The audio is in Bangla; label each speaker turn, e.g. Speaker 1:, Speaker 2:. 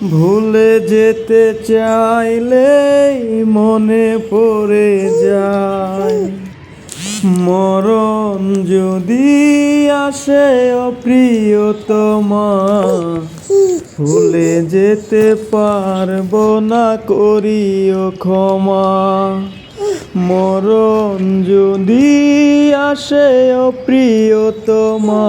Speaker 1: ভুলে যেতে চাইলে মনে পড়ে যায়। মরণ যদি আসে অপ্রিয়তমা, ভুলে যেতে পারব না করিও ক্ষমা। মরণ যদি আসে অপ্রিয়তমা